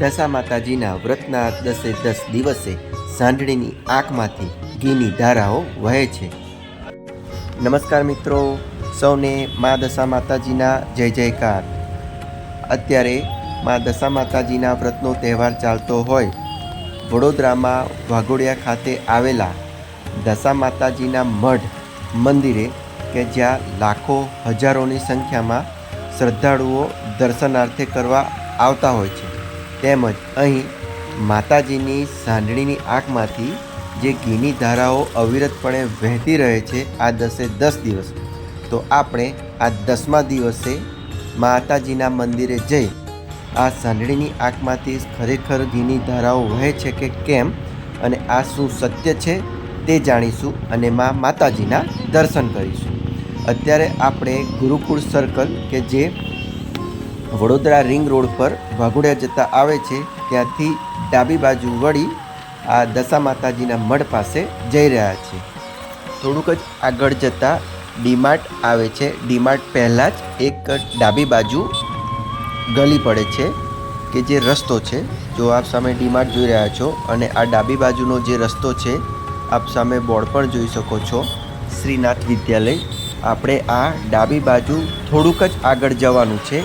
દશા માતાજીના વ્રતના દસે દસ દિવસે સાંઢળીની આંખમાંથી ઘીની ધારાઓ વહે છે. નમસ્કાર મિત્રો, સૌને મા દશા માતાજીના જય જયકાર. અત્યારે મા દશા માતાજીના વ્રતનો તહેવાર ચાલતો હોય, વડોદરામાં વાઘોડિયા ખાતે આવેલા દશા માતાજીના મઢ મંદિરે કે જ્યાં લાખો હજારોની સંખ્યામાં શ્રદ્ધાળુઓ દર્શનાર્થે કરવા આવતા હોય છે. તેમજ અહીં માતાજીની સાંઢળીની આંખમાંથી જે ઘીની ધારાઓ અવિરતપણે વહેતી રહે છે, આ દસે દસ દિવસ. તો આપણે આ દસમા દિવસે માતાજીના મંદિરે જઈ આ સાંઢળીની આંખમાંથી ખરેખર ઘીની ધારાઓ વહે છે કે કેમ અને આ શું સત્ય છે તે જાણીશું અને મા માતાજીના દર્શન કરીશું. અત્યારે આપણે ગુરુકુળ સર્કલ કે જે વડોદરા રિંગ રોડ પર વાઘોડિયા જતા આવે છે, ત્યાંથી ડાબી બાજુ વળી આ દશા માતાજીના મઢ પાસે જઈ રહ્યા છે. થોડુંક જ આગળ જતાં ડીમાર્ટ આવે છે. ડીમાર્ટ પહેલાં જ એક ડાબી બાજુ ગલી પડે છે, કે જે રસ્તો છે. જો આપ સામે ડીમાર્ટ જોઈ રહ્યા છો અને આ ડાબી બાજુનો જે રસ્તો છે, આપ સામે બોર્ડ પણ જોઈ શકો છો. શ્રીનાથ વિદ્યાલય. આપણે આ ડાબી બાજુ થોડુંક જ આગળ જવાનું છે.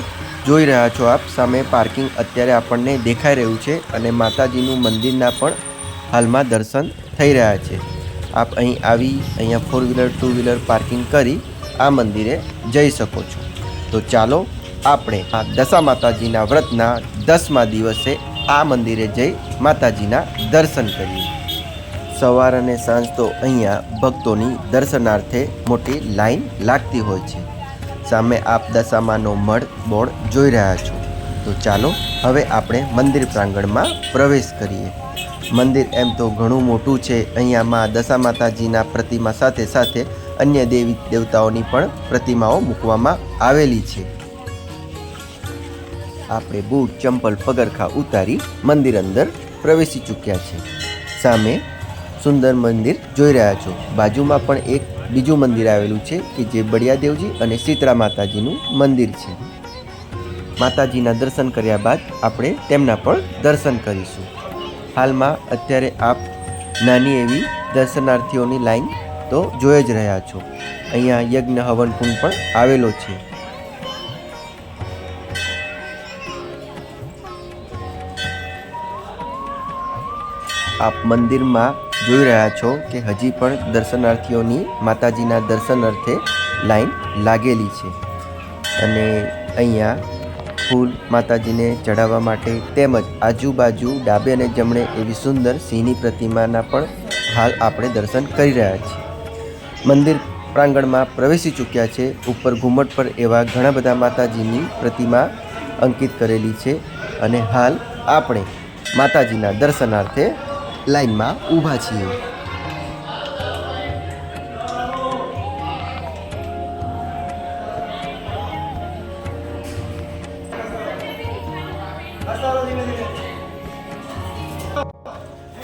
જોઈ રહ્યા છો આપ. સામે પાર્કિંગ અત્યારે આપણને દેખાઈ રહ્યું છે અને માતાજીનું મંદિરના પણ હાલમાં દર્શન થઈ રહ્યા છે. આપ અહીં આવી, અહીંયા four wheeler two wheeler parking કરી આ મંદિરે જઈ શકો છો. તો ચાલો આપણે આ દશા માતાજીના વ્રતના દસમા દિવસે આ મંદિરે જઈ માતાજીના દર્શન કરીએ. સવાર અને સાંજ તો અહીંયા ભક્તોની દર્શનાર્થે મોટી લાઈન લાગતી હોય છે. સામે આપ દશામાનો મઢ બોર્ડ જોઈ રહ્યા છો. તો ચાલો, હવે આપણે મંદિર પ્રાંગણમાં પ્રવેશ કરીએ. મંદિર એમ તો ઘણું મોટું છે. અહીંયા માં દશા માતાજીના પ્રતિમા સાથે સાથે અન્ય દેવી દેવતાઓની પણ પ્રતિમાઓ મૂકવામાં આવેલી છે. આપણે બૂટ, ચંપલ, પગરખા ઉતારી મંદિર અંદર પ્રવેશી ચૂક્યા છે. સામે સુંદર મંદિર જોઈ રહ્યા છો. બાજુમાં પણ એક બીજું મંદિર આવેલું છે કે જે બળિયાદેવજી અને શીતળા માતાજીનું મંદિર છે. માતાજીના દર્શન કર્યા બાદ આપણે તેમના પણ દર્શન કરીશું. હાલમાં અત્યારે આપ નાની એવી દર્શનાર્થીઓની લાઈન તો જોઈ જ રહ્યા છો. અહીંયા યજ્ઞ હવન કુંડ પણ આવેલો છે. આપ મંદિરમાં જોઈ રહ્યા છો કે હજી પણ દર્શનાર્થીઓની માતાજીના દર્શન અર્થે લાઈન લાગેલી છે. અને અહીંયા ફૂલ માતાજીને ચડાવવા માટે તેમજ આજુબાજુ ડાબે અને જમણે એવી સુંદર સિંહની પ્રતિમાના પણ હાલ આપણે દર્શન કરી રહ્યા છીએ. મંદિર પ્રાંગણમાં પ્રવેશી ચૂક્યા છે. ઉપર ઘુમ્મટ પર એવા ઘણા બધા માતાજીની પ્રતિમા અંકિત કરેલી છે. અને હાલ આપણે માતાજીના દર્શનાર્થે લાઈનમાં ઊભા છીએ.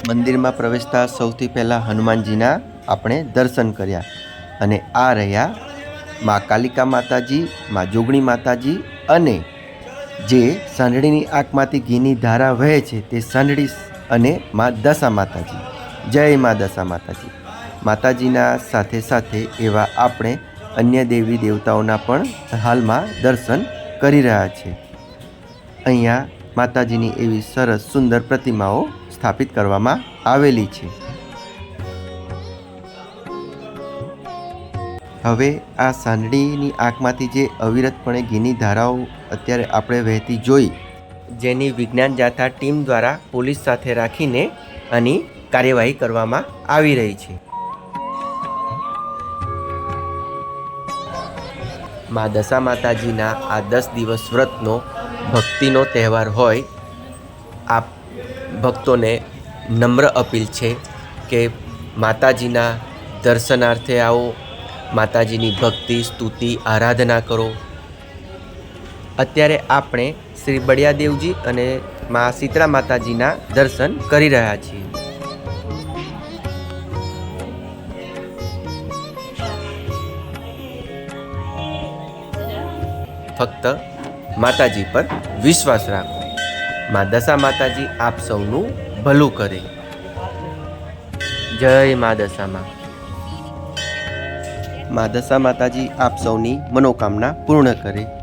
મંદિરમાં પ્રવેશતા સૌથી પહેલાં હનુમાનજીના આપણે દર્શન કર્યા અને આ રહ્યા મા કાલિકા માતાજી, મા જોગણી માતાજી અને જે સાંઢળીની આંખમાંથી ઘીની ધારા વહે છે તે સાંઢળી અને મા દશા માતાજી. જય મા દશા માતાજી. માતાજીના સાથે સાથે એવા આપણે અન્ય દેવી દેવતાઓના પણ હાલમાં દર્શન કરી રહ્યા છે. અહીંયા માતાજીની એવી સરસ સુંદર પ્રતિમાઓ સ્થાપિત કરવામાં આવેલી છે. હવે આ સાંડળીની આંખમાંથી જે અવિરતપણે ઘીની ધારાઓ અત્યારે આપણે વહેતી જોઈ જેની વિજ્ઞાન જાથા ટીમ દ્વારા પોલીસ સાથે રાખીને આની કાર્યવાહી કરવામાં આવી રહી છે. મા દશા માતાજીના આ દસ દિવસ વ્રતનો ભક્તિનો તહેવાર હોય, આપ ભક્તોને નમ્ર અપીલ છે કે માતાજીના દર્શનાર્થે આવો, માતાજીની ભક્તિ, સ્તુતિ, આરાધના કરો. અત્યારે આપણે શ્રી બળિયાદેવજી અને મા શીતળા માતાજીના દર્શન કરી રહ્યા છીએ. ફક્ત માતાજી પર વિશ્વાસ રાખો. મા દશા માતાજી આપ સૌનું ભલું કરે. જય મા દશામાં. મા દશા માતાજી આપ સૌની મનોકામના પૂર્ણ કરે.